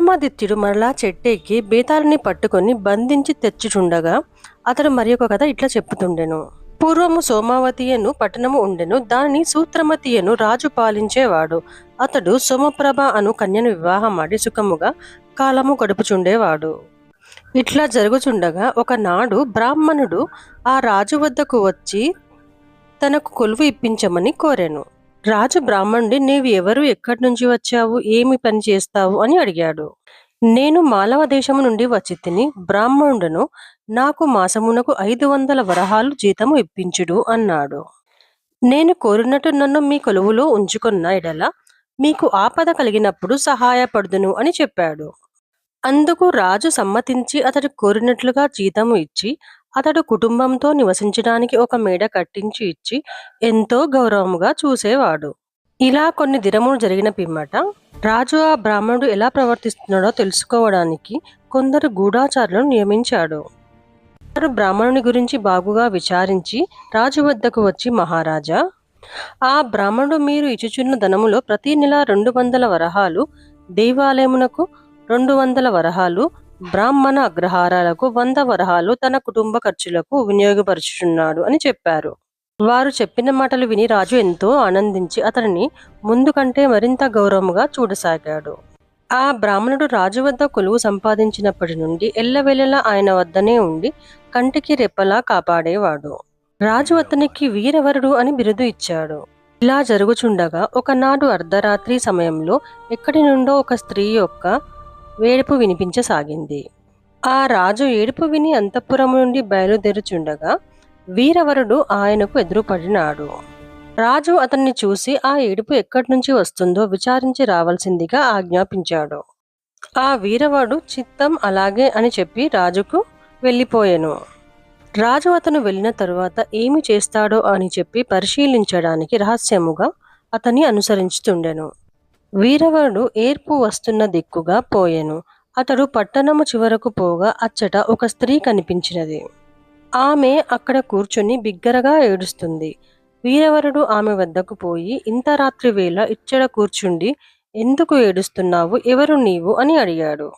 విక్రమాదిత్యుడు మరలా చెట్టెక్కి బేతాళుని పట్టుకొని బంధించి తెచ్చుచుండగా అతడు మరి ఒక కథ ఇట్లా చెప్పుతుండెను పూర్వము సోమావతియను పట్టణము ఉండెను. దానిని సూత్రమతియను రాజు పాలించేవాడు. అతడు సోమప్రభ అను కన్యను వివాహమాడి సుఖముగా కాలము గడుపుచుండేవాడు. ఇట్లా జరుగుచుండగా ఒకనాడు బ్రాహ్మణుడు ఆ రాజు వద్దకు వచ్చి తనకు కొలువు ఇప్పించమని కోరాను. రాజు బ్రాహ్మణుడి నీవు ఎవరు? ఎక్కడి నుంచి వచ్చావు? ఏమి పని చేస్తావు? అని అడిగాడు. నేను మాలవ దేశము నుండి వచ్చి తిని బ్రాహ్మణుడను నాకు మాసమునకు ఐదు వందల వరహాలు జీతము ఇప్పించుడు అన్నాడు. నేను కోరినట్టు నన్ను మీ కొలువులో ఉంచుకున్న ఎడల మీకు ఆపద కలిగినప్పుడు సహాయపడుదును అని చెప్పాడు. అందుకు రాజు సమ్మతించి అతడు కోరినట్లుగా జీతము ఇచ్చి అతడు కుటుంబంతో నివసించడానికి ఒక మేడ కట్టించి ఇచ్చి ఎంతో గౌరవముగా చూసేవాడు. ఇలా కొన్ని దినములు జరిగిన పిమ్మట రాజు ఆ బ్రాహ్మణుడు ఎలా ప్రవర్తిస్తున్నాడో తెలుసుకోవడానికి కొందరు గూఢాచారులను నియమించాడు. వారు బ్రాహ్మణుని గురించి బాగుగా విచారించి రాజు వద్దకు వచ్చి మహారాజా ఆ బ్రాహ్మణుడు మీరు ఇచ్చుచున్న ధనములో ప్రతి నెల రెండు వందల వరహాలు దేవాలయమునకు రెండు వందల వరహాలు బ్రాహ్మణ అగ్రహారాలకు వంద వరహాలు తన కుటుంబ ఖర్చులకు వినియోగపరుచుచున్నాడు అని చెప్పారు. వారు చెప్పిన మాటలు విని రాజు ఎంతో ఆనందించి అతనిని ముందు కంటే మరింత గౌరవముగా చూడసాగాడు. ఆ బ్రాహ్మణుడు రాజు వద్ద కొలువు సంపాదించినప్పటి నుండి ఎల్లవెల్లలా ఆయన వద్దనే ఉండి కంటికి రెప్పలా కాపాడేవాడు. రాజు అతనికి వీరవరుడు అని బిరుదు ఇచ్చాడు. ఇలా జరుగుచుండగా ఒకనాడు అర్ధరాత్రి సమయంలో ఎక్కడి నుండో ఒక స్త్రీ యొక్క వేడుపు వినిపించసాగింది. ఆ రాజు ఏడుపు విని అంతఃపురం నుండి బయలుదేరుచుండగా వీరవరుడు ఆయనకు ఎదురుపడినాడు. రాజు అతన్ని చూసి ఆ ఏడుపు ఎక్కడి నుంచి వస్తుందో విచారించి రావాల్సిందిగా ఆజ్ఞాపించాడు. ఆ వీరవాడు చిత్తం అలాగే అని చెప్పి రాజుకు వెళ్ళిపోయెను. రాజు అతను వెళ్ళిన తరువాత ఏమి చేస్తాడో అని చెప్పి పరిశీలించడానికి రహస్యముగా అతన్ని అనుసరించుతుండెను. వీరవరుడు ఏర్పు వస్తున్న దిక్కుగా పోయెను. అతడు పట్టణము చివరకు పోగా అచ్చట ఒక స్త్రీ కనిపించినది. ఆమె అక్కడ కూర్చుని బిగ్గరగా ఏడుస్తుంది. వీరవరుడు ఆమె వద్దకు పోయి ఇంత రాత్రి వేళ ఇచ్చడ కూర్చుండి ఎందుకు ఏడుస్తున్నావు? ఎవరు నీవు? అని అడిగాడు.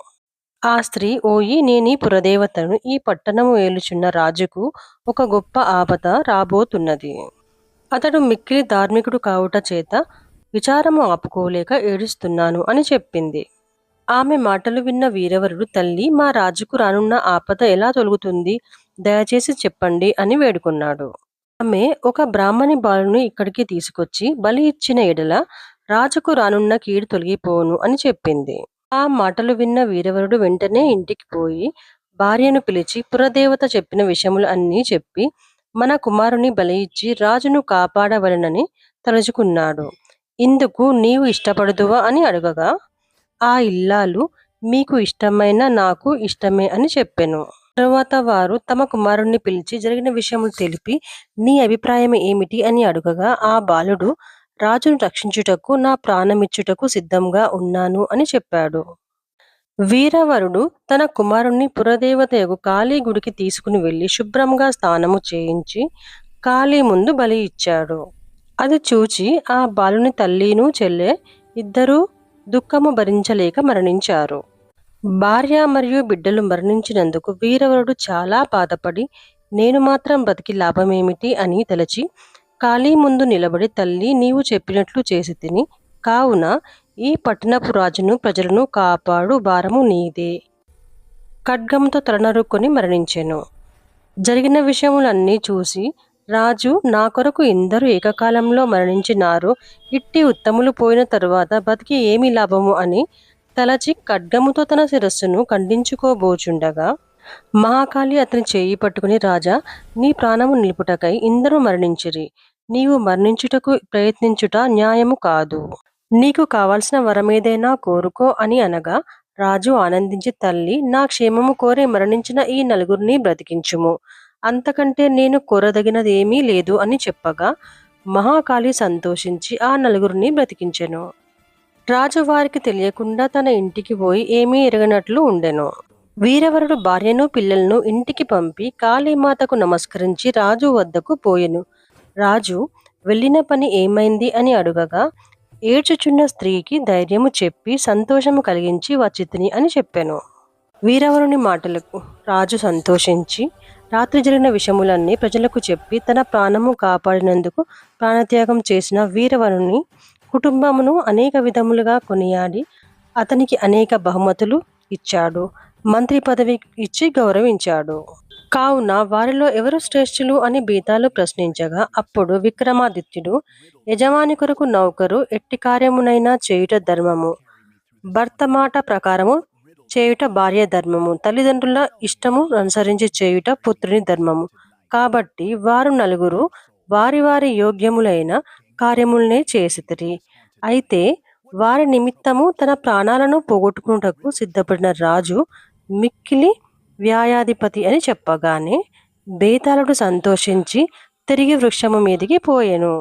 ఆ స్త్రీ ఓయి నేనీ పురదేవతను ఈ పట్టణము ఏలుచున్న రాజుకు ఒక గొప్ప ఆపద రాబోతున్నది. అతడు మిక్కిలి ధార్మికుడు కావుట చేత విచారము ఆపుకోలేక ఏడుస్తున్నాను అని చెప్పింది. ఆమె మాటలు విన్న వీరవరుడు తల్లి మా రాజుకు రానున్న ఆపద ఎలా తొలుగుతుంది? దయచేసి చెప్పండి అని వేడుకున్నాడు. ఆమె ఒక బ్రాహ్మణి బాలుని ఇక్కడికి తీసుకొచ్చి బలి ఇచ్చిన ఎడల రాజుకు రానున్న కీడు తొలగిపోను అని చెప్పింది. ఆ మాటలు విన్న వీరవరుడు వెంటనే ఇంటికి పోయి భార్యను పిలిచి పురదేవత చెప్పిన విషయములు అన్నీ చెప్పి మన కుమారుని బలి ఇచ్చి రాజును కాపాడవలనని తలుచుకున్నాడు. ఇందుకు నీవు ఇష్టపడుదువా అని అడగగా ఆ ఇల్లాలు మీకు ఇష్టమైన నాకు ఇష్టమే అని చెప్పాను. తరువాత వారు తమ కుమారుణ్ణి పిలిచి జరిగిన విషయములు తెలిపి నీ అభిప్రాయం ఏమిటి అని అడుగగా ఆ బాలుడు రాజును రక్షించుటకు నా ప్రాణమిచ్చుటకు సిద్ధంగా ఉన్నాను అని చెప్పాడు. వీరవరుడు తన కుమారుణ్ణి పురదేవతయగు కాళీ గుడికి తీసుకుని వెళ్ళి శుభ్రంగా స్నానము చేయించి కాళీ ముందు బలి ఇచ్చాడు. అది చూచి ఆ బాలుని తల్లిను చెల్లె ఇద్దరూ దుఃఖము భరించలేక మరణించారు. భార్య మరియు బిడ్డలు మరణించినందుకు వీరవరుడు చాలా బాధపడి నేను మాత్రం బతికి లాభమేమిటి? అని తలచి కాళీ ముందు నిలబడి తల్లి నీవు చెప్పినట్లు చేసి తిని కావున ఈ పట్టణపు రాజును ప్రజలను కాపాడు భారము నీదే. ఖడ్గంతో తలనరుక్కొని మరణించెను. జరిగిన విషయములన్నీ చూసి రాజు నా కొరకు ఇందరూ ఏకకాలంలో మరణించినారు. ఇట్టి ఉత్తములు పోయిన తరువాత బతికి ఏమి లాభము అని తలచి ఖడ్గముతో తన శిరస్సును ఖండించుకోబోచుండగా మహాకాళి అతని చేయి పట్టుకుని రాజా నీ ప్రాణము నిలుపుటకై ఇందరూ మరణించిరి. నీవు మరణించుటకు ప్రయత్నించుట న్యాయము కాదు. నీకు కావలసిన వరమేదైనా కోరుకో అని అనగా రాజు ఆనందించి తల్లి నా క్షేమము కోరి మరణించిన ఈ నలుగురిని బ్రతికించుము. అంతకంటే నేను కోరదగినది ఏమీ లేదు అని చెప్పగా మహాకాళి సంతోషించి ఆ నలుగురిని బ్రతికించెను. రాజు వారికి తెలియకుండా తన ఇంటికి పోయి ఏమీ ఎరగనట్లు ఉండెను. వీరవరుడు భార్యను పిల్లలను ఇంటికి పంపి కాళీమాతకు నమస్కరించి రాజు వద్దకు పోయెను. రాజు వెళ్ళిన పని ఏమైంది అని అడుగగా ఏడ్చుచున్న స్త్రీకి ధైర్యము చెప్పి సంతోషము కలిగించి వచ్చితిని అని చెప్పాను. వీరవరుని మాటలకు రాజు సంతోషించి రాత్రి జరిగిన విషయములన్నీ ప్రజలకు చెప్పి తన ప్రాణము కాపాడినందుకు ప్రాణత్యాగం చేసిన వీరవరుని కుటుంబమును అనేక విధములుగా కొనియాడి అతనికి అనేక బహుమతులు ఇచ్చాడు. మంత్రి పదవి ఇచ్చి గౌరవించాడు. కావున వారిలో ఎవరు శ్రేష్ఠులు అని బీతాలు ప్రశ్నించగా అప్పుడు విక్రమాదిత్యుడు యజమాని కొరకు నౌకరు ఎట్టి కార్యమునైనా చేయుట ధర్మము. భర్త మాట ప్రకారము చేయుట భార్య ధర్మము. తల్లిదండ్రుల ఇష్టము అనుసరించి చేయుట పుత్రుని ధర్మము. కాబట్టి వారు నలుగురు వారి వారి యోగ్యములైన కార్యములనే చేసితిరి. అయితే వారి నిమిత్తము తన ప్రాణాలను పోగొట్టుకున్నటకు సిద్ధపడిన రాజు మిక్కిలి వ్యాయాధిపతి అని చెప్పగానే బేతాళుడు సంతోషించి తిరిగి వృక్షము మీదికి పోయెను.